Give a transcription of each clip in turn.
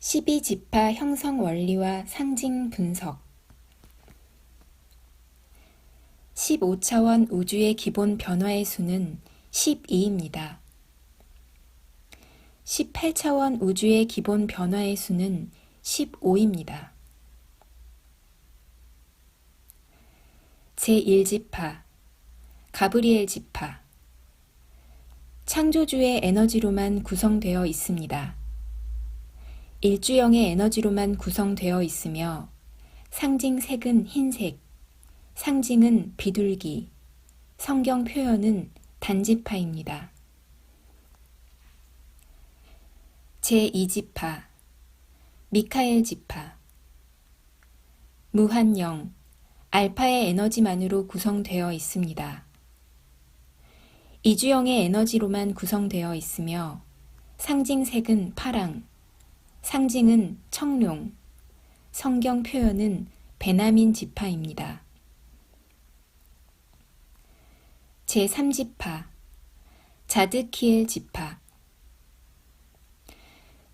12지파 형성 원리와 상징 분석 15차원 우주의 기본 변화의 수는 12입니다. 18차원 우주의 기본 변화의 수는 15입니다. 제1지파 가브리엘 지파 창조주의 에너지로만 구성되어 있습니다. 일주형의 에너지로만 구성되어 있으며 상징 색은 흰색, 상징은 비둘기, 성경 표현은 단지파입니다. 제2지파 미카엘 지파 무한영, 알파의 에너지만으로 구성되어 있습니다. 이주형의 에너지로만 구성되어 있으며 상징색은 파랑, 상징은 청룡, 성경 표현은 베나민 지파입니다. 제3지파 자드키엘 지파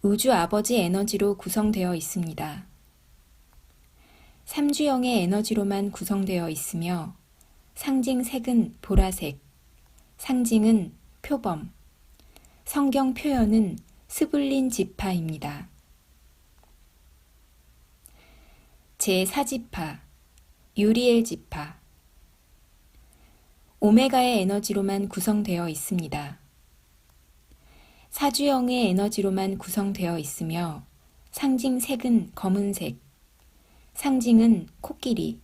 우주 아버지 에너지로 구성되어 있습니다. 삼주형의 에너지로만 구성되어 있으며 상징 색은 보라색, 상징은 표범, 성경 표현은 스불린 지파입니다. 제4지파 유리엘 지파 오메가의 에너지로만 구성되어 있습니다. 사주형의 에너지로만 구성되어 있으며 상징 색은 검은색, 상징은 코끼리,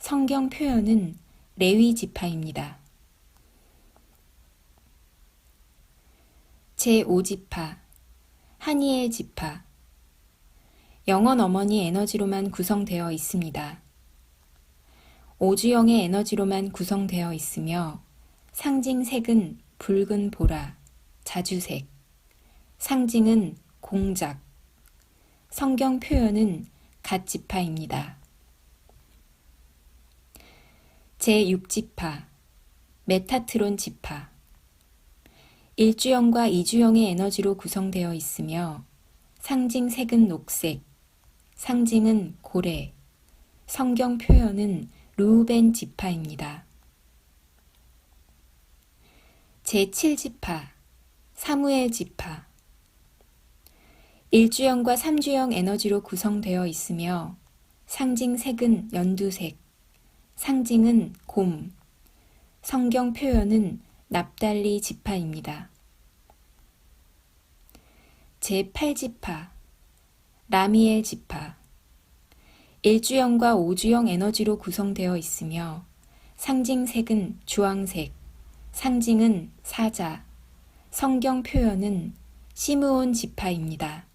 성경 표현은 레위 지파입니다. 제5지파 하니엘 지파 영원 어머니 에너지로만 구성되어 있습니다. 오주영의 에너지로만 구성되어 있으며 상징색은 붉은 보라, 자주색, 상징은 공작, 성경 표현은 갓지파입니다. 제6지파, 메타트론 지파, 일주형과 이주형의 에너지로 구성되어 있으며 상징색은 녹색, 상징은 고래, 성경 표현은 루벤 지파입니다. 제7지파, 사무엘 지파. 일주형과 삼주형 에너지로 구성되어 있으며 상징 색은 연두색, 상징은 곰, 성경 표현은 납달리 지파입니다. 제8지파, 라미엘 지파. 일주형과 오주형 에너지로 구성되어 있으며 상징색은 주황색, 상징은 사자, 성경 표현은 시므온 지파입니다.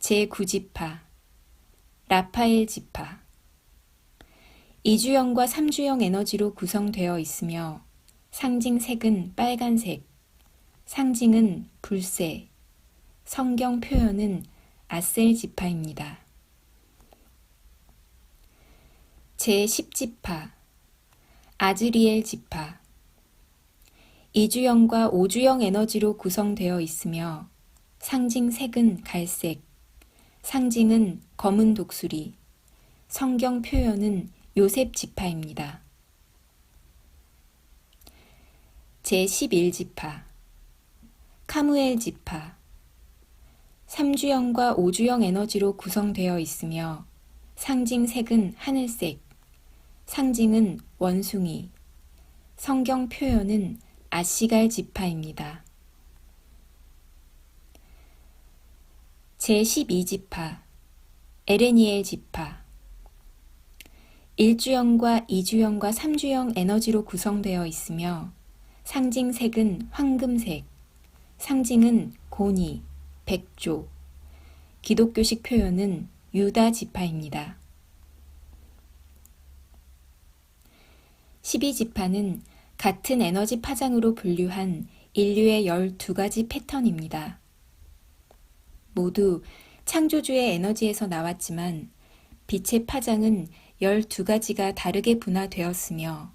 제9지파, 라파엘 지파. 이주형과 삼주형 에너지로 구성되어 있으며 상징색은 빨간색, 상징은 불새, 성경 표현은 아셀 지파입니다. 제10지파 아즈리엘 지파 이주형과 오주형 에너지로 구성되어 있으며 상징 색은 갈색, 상징은 검은 독수리, 성경 표현은 요셉 지파입니다. 제11지파 카무엘 지파 3주형과 5주형 에너지로 구성되어 있으며 상징 색은 하늘색, 상징은 원숭이, 성경 표현은 아시갈 지파입니다. 제12지파 에레니엘 지파 1주형과 2주형과 3주형 에너지로 구성되어 있으며 상징 색은 황금색, 상징은 고니, 백조, 기독교식 표현은 유다 지파입니다. 12지파는 같은 에너지 파장으로 분류한 인류의 12가지 패턴입니다. 모두 창조주의 에너지에서 나왔지만 빛의 파장은 12가지가 다르게 분화되었으며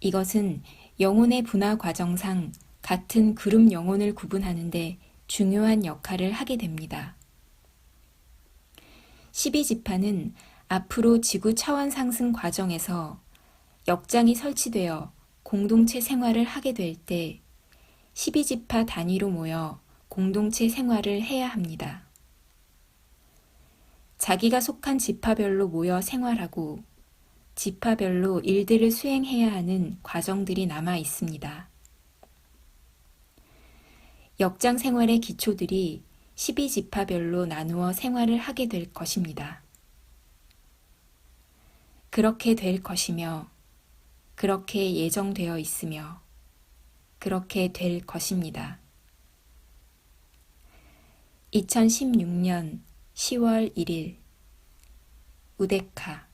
이것은 영혼의 분화 과정상 같은 그룹 영혼을 구분하는데 중요한 역할을 하게 됩니다. 12지파는 앞으로 지구 차원 상승 과정에서 역장이 설치되어 공동체 생활을 하게 될 때 12지파 단위로 모여 공동체 생활을 해야 합니다. 자기가 속한 지파별로 모여 생활하고 지파별로 일들을 수행해야 하는 과정들이 남아 있습니다. 역장 생활의 기초들이 12지파별로 나누어 생활을 하게 될 것입니다. 그렇게 될 것이며, 그렇게 예정되어 있으며, 그렇게 될 것입니다. 2016년 10월 1일 우데카